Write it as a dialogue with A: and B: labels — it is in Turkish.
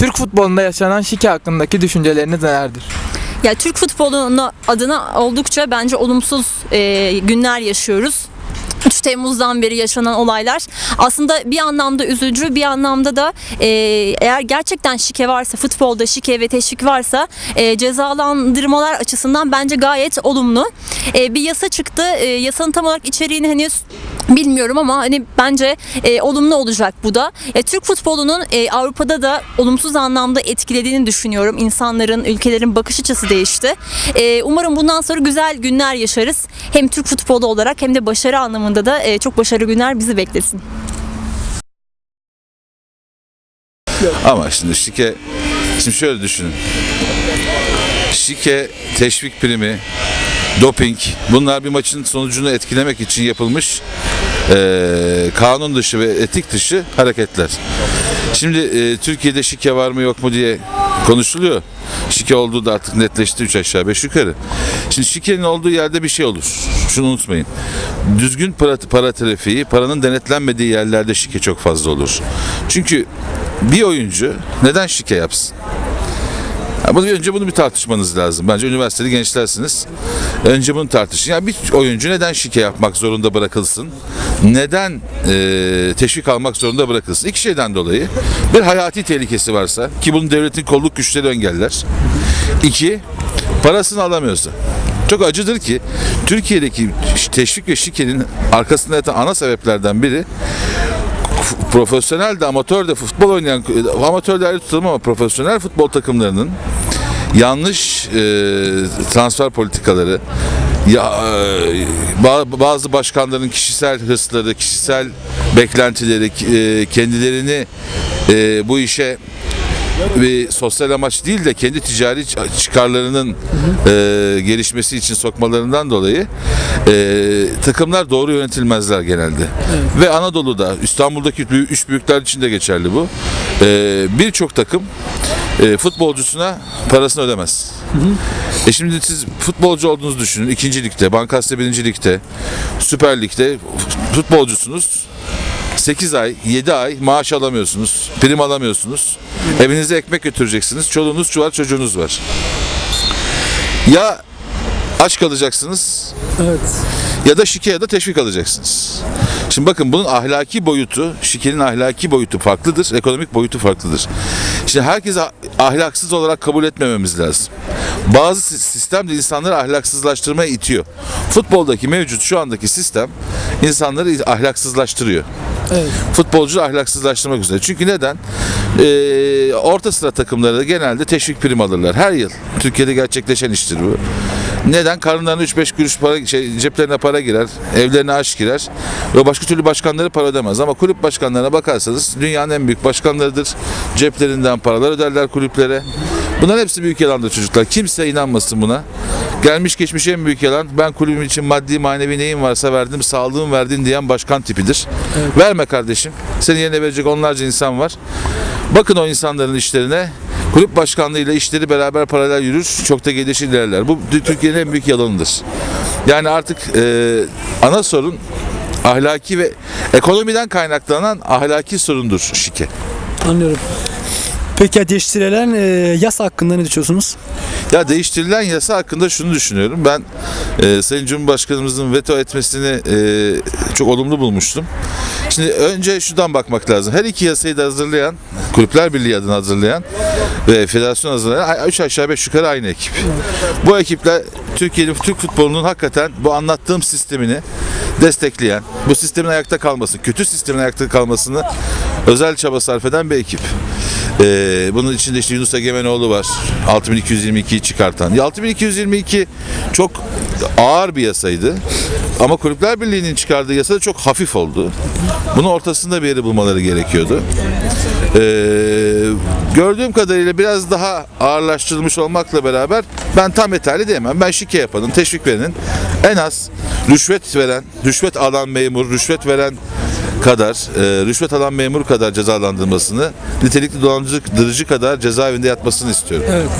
A: Türk futbolunda yaşanan şike hakkındaki düşünceleriniz nelerdir?
B: Ya Türk futbolunu adına oldukça bence olumsuz e, günler yaşıyoruz. 3 Temmuz'dan beri yaşanan olaylar aslında bir anlamda üzücü bir anlamda da e, eğer gerçekten şike varsa futbolda şike ve teşvik varsa e, cezalandırmalar açısından bence gayet olumlu. E, bir yasa çıktı E, yasanın tam olarak içeriğini henüz bilmiyorum ama hani bence e, olumlu olacak bu da. E, Türk futbolunun e, Avrupa'da da olumsuz anlamda etkilediğini düşünüyorum. İnsanların, ülkelerin bakış açısı değişti. E, umarım bundan sonra güzel günler yaşarız. Hem Türk futbolu olarak hem de başarı anlamında da e, çok başarılı günler bizi beklesin.
C: Ama şimdi şike, şimdi şöyle düşünün. Şike, teşvik primi, doping bunlar bir maçın sonucunu etkilemek için yapılmış eee, kanun dışı ve etik dışı hareketler. Şimdi eee, Türkiye'de şike var mı yok mu diye konuşuluyor. Şike olduğu da artık netleşti 3 aşağı 5 yukarı. Şimdi şikenin olduğu yerde bir şey olur. Şunu unutmayın. Düzgün para, para trafiği, paranın denetlenmediği yerlerde şike çok fazla olur. Çünkü bir oyuncu neden şike yapsın? Ya bunu önce bunu bir tartışmanız lazım. Bence üniversiteli gençlersiniz. Önce bunu tartışın. Yani bir oyuncu neden şike yapmak zorunda bırakılsın? Neden e, teşvik almak zorunda bırakılsın? İki şeyden dolayı. Bir hayati tehlikesi varsa ki bunu devletin kolluk güçleri engeller. İki, parasını alamıyorsa. Çok acıdır ki Türkiye'deki teşvik ve şikenin arkasında yatan ana sebeplerden biri profesyonel de amatör de futbol oynayan amatör de ayrı tutalım ama profesyonel futbol takımlarının yanlış e, transfer politikaları ya e, ba- bazı başkanların kişisel hırsları, kişisel beklentileri, e, kendilerini e, bu işe bir sosyal amaç değil de kendi ticari çıkarlarının e, gelişmesi için sokmalarından dolayı e, takımlar doğru yönetilmezler genelde. Ve Anadolu'da İstanbul'daki üç büyükler için de geçerli bu. E, Birçok takım e, futbolcusuna parasını ödemez. E şimdi siz futbolcu olduğunuzu düşünün. İkinci ligde, Bankasya birinci ligde, Süper Lig'de futbolcusunuz. 8 ay, 7 ay maaş alamıyorsunuz, prim alamıyorsunuz. Evinize ekmek götüreceksiniz. Çoluğunuz var, çocuğunuz var. Ya aç kalacaksınız
D: Evet.
C: ya da şike ya da teşvik alacaksınız. Şimdi bakın bunun ahlaki boyutu, şikenin ahlaki boyutu farklıdır, ekonomik boyutu farklıdır. Şimdi herkesi ah- ahlaksız olarak kabul etmememiz lazım. Bazı si- sistem de insanları ahlaksızlaştırmaya itiyor. Futboldaki mevcut şu andaki sistem insanları ahlaksızlaştırıyor.
D: Evet.
C: Futbolcu ahlaksızlaştırmak üzere. Çünkü neden? Ee, orta sıra takımları da genelde teşvik prim alırlar. Her yıl. Türkiye'de gerçekleşen iştir bu. Neden? Karınlarına 3-5 kuruş para, şey, ceplerine para girer, evlerine aş girer. Ve başka türlü başkanları para ödemez. Ama kulüp başkanlarına bakarsanız dünyanın en büyük başkanlarıdır. Ceplerinden paralar öderler kulüplere. Bunların hepsi büyük yalandır çocuklar. Kimse inanmasın buna. Gelmiş geçmiş en büyük yalan. Ben kulübüm için maddi manevi neyim varsa verdim, sağlığım verdin diyen başkan tipidir. Verme kardeşim. Senin yerine verecek onlarca insan var. Bakın o insanların işlerine. Kulüp başkanlığıyla işleri beraber paralel yürür. Çok da gelişir ilerler. Bu Türkiye'nin en büyük yalanıdır. Yani artık e, ana sorun ahlaki ve ekonomiden kaynaklanan ahlaki sorundur şike.
D: Anlıyorum. Peki ya değiştirilen e, yasa hakkında ne düşünüyorsunuz?
C: Ya değiştirilen yasa hakkında şunu düşünüyorum. Ben e, Sayın Cumhurbaşkanımızın veto etmesini e, çok olumlu bulmuştum. Şimdi önce şuradan bakmak lazım. Her iki yasayı da hazırlayan, Kulüpler Birliği adına hazırlayan ve federasyon hazırlayan 3 aşağı 5 yukarı aynı ekip. Bu ekipler Türkiye'nin Türk futbolunun hakikaten bu anlattığım sistemini destekleyen, bu sistemin ayakta kalmasını, kötü sistemin ayakta kalmasını özel çaba sarf eden bir ekip. Ee, bunun içinde işte Yunus Egemenoğlu var. 6222'yi çıkartan. Ya 6222 çok ağır bir yasaydı. Ama Kulüpler Birliği'nin çıkardığı yasa da çok hafif oldu. Bunun ortasında bir yeri bulmaları gerekiyordu. Ee, gördüğüm kadarıyla biraz daha ağırlaştırılmış olmakla beraber ben tam yeterli diyemem. Ben şike yapanın, teşvik verenin en az rüşvet veren, rüşvet alan memur, rüşvet veren kadar, e, rüşvet alan memur kadar cezalandırmasını, nitelikli dolandırıcı kadar cezaevinde yatmasını istiyorum.
D: Evet.